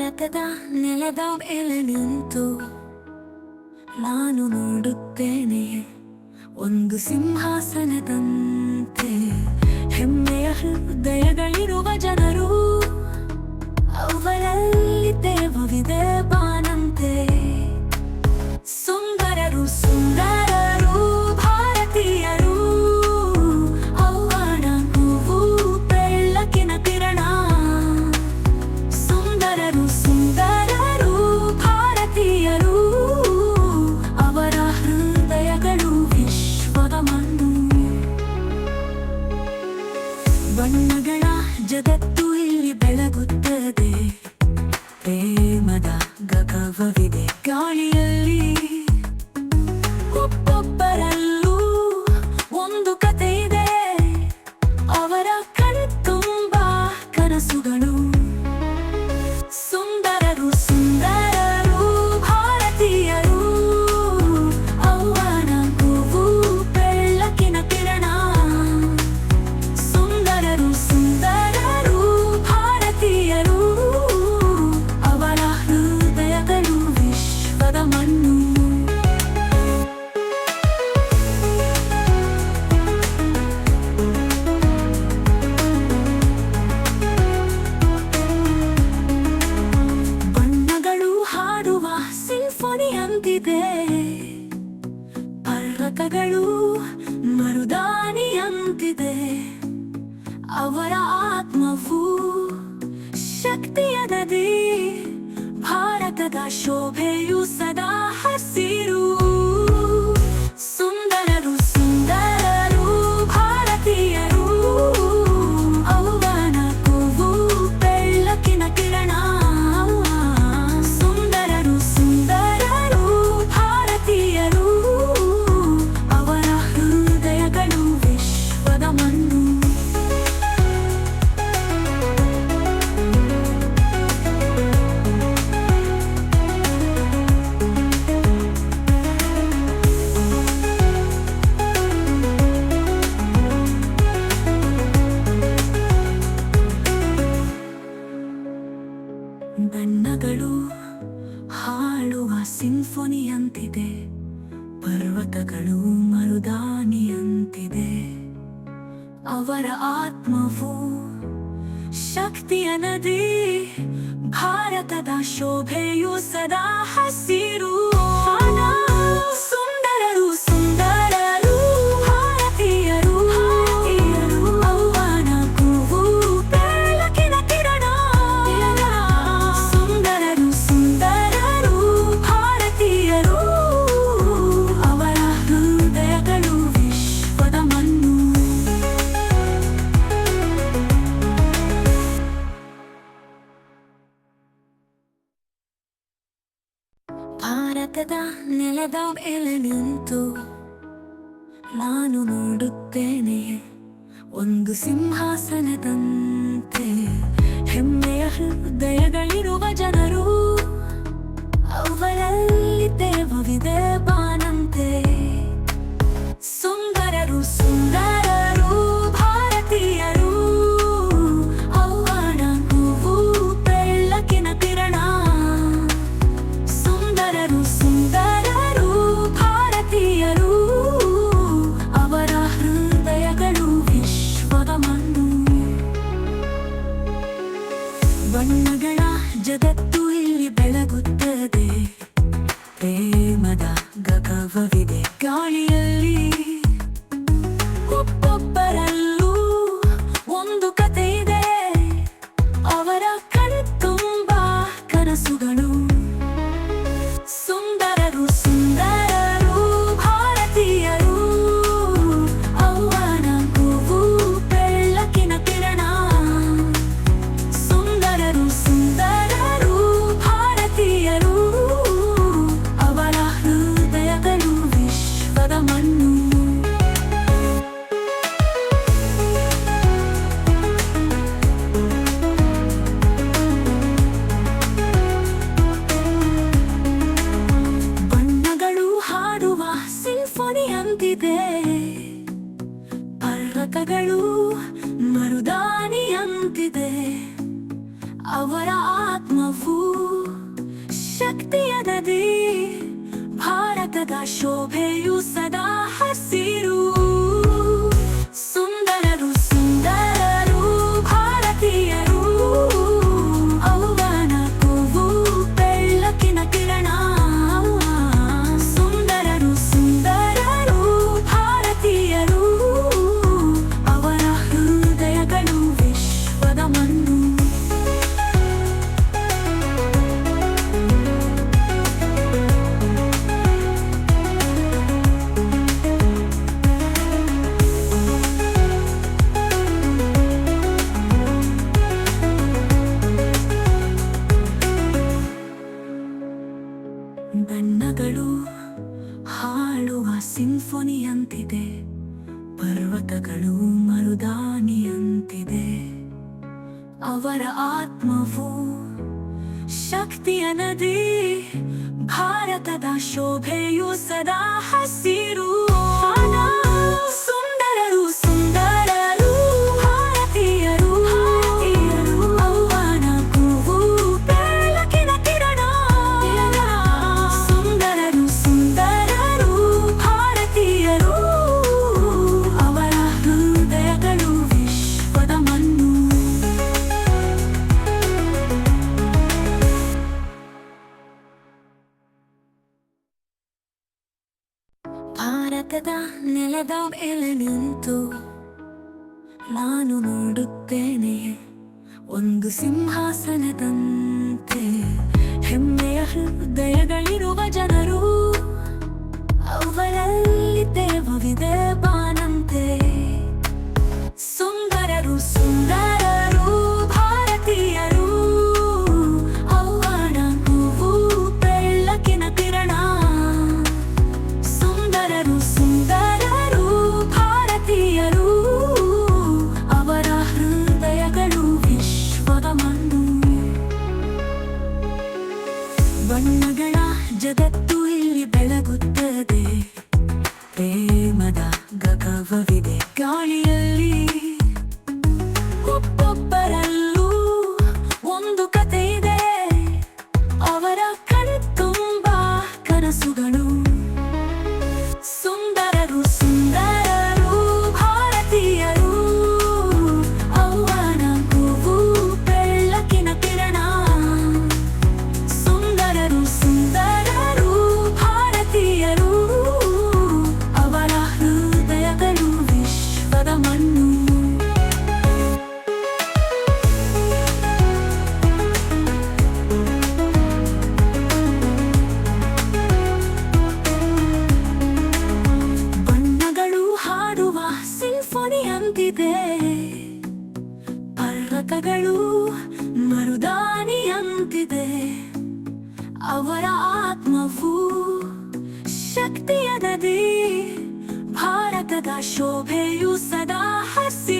ಭಾರತದ ನೆಲದ ಮೇಲೆ ನಿಂತು ನಾನು ನೋಡುತ್ತೇನೆ ಒಂದು ಸಿಂಹಾಸನದಂತೆ. ಹೆಮ್ಮೆಯ ಹೃದಯಗಳಿರುವ ಜನರು ಅವರಲ್ಲಿ ದೇವವಿ. ಅವರ ಆತ್ಮವು ಶಕ್ತಿಯ ನದಿ ಭಾರತದ ಶೋಭೆಯು ಸದಾ ಹಸಿರು. ಬಣ್ಣಗಳು ಹಾಳುವ ಸಿಂಫೋನಿಯಂತಿದೆ ಪರ್ವತಗಳು ಮರುದಾನಿಯಂತಿದೆ. ಅವರ ಆತ್ಮವು ಶಕ್ತಿಯ ನದಿ ಭಾರತದ ಶೋಭೆಯು ಸದಾ ಹಸಿರು. ಭಾರತದ ನೆಲದ ಮೇಲೆ ನಿಂತು ನಾನು ನೋಡುತ್ತೇನೆ ಒಂದು ಸಿಂಹಾಸನದಂತೆ. ಹೆಮ್ಮೆಯ ಹೃದಯಗಳಿರುವ ಜನರು ಅವರಲ್ಲಿ ದೇವವಿದೆ ಬಾ ಅವರ ಆತ್ಮವು ಶಕ್ತಿಯ ನದಿ ಭಾರತದ ಶೋಭೆಯು ಸದಾ ಹಸಿರು. ಬಣ್ಣಗಳು ಹಾಡುವ ಸಿಂಫೋನಿಯಂತಿದೆ ಪರ್ವತಗಳು ಮರುದಾನಿಯಂತಿದೆ. ಅವರ ಆತ್ಮವು ಶಕ್ತಿಯ ನದಿ ಭಾರತದ ಶೋಭೆಯು ಸದಾ ಹಸಿರು. ನೆಲದ ಮೇಲೆ ನಿಂತು ನಾನು ನೋಡುತ್ತೇನೆ ಒಂದು ಸಿಂಹಾಸನದಂತೆ. ಹೆಮ್ಮೆಯ ಹೃದಯಗಳಿರುವ ಜನರು ಅವರಲ್ಲಿ ದೇವವಿದೆ ಬಾನಂತೆ. ಅವರ ಆತ್ಮವು ಶಕ್ತಿಯ ನದಿ ಭಾರತದ ಶೋಭೆಯು ಸದಾ ಹಸಿ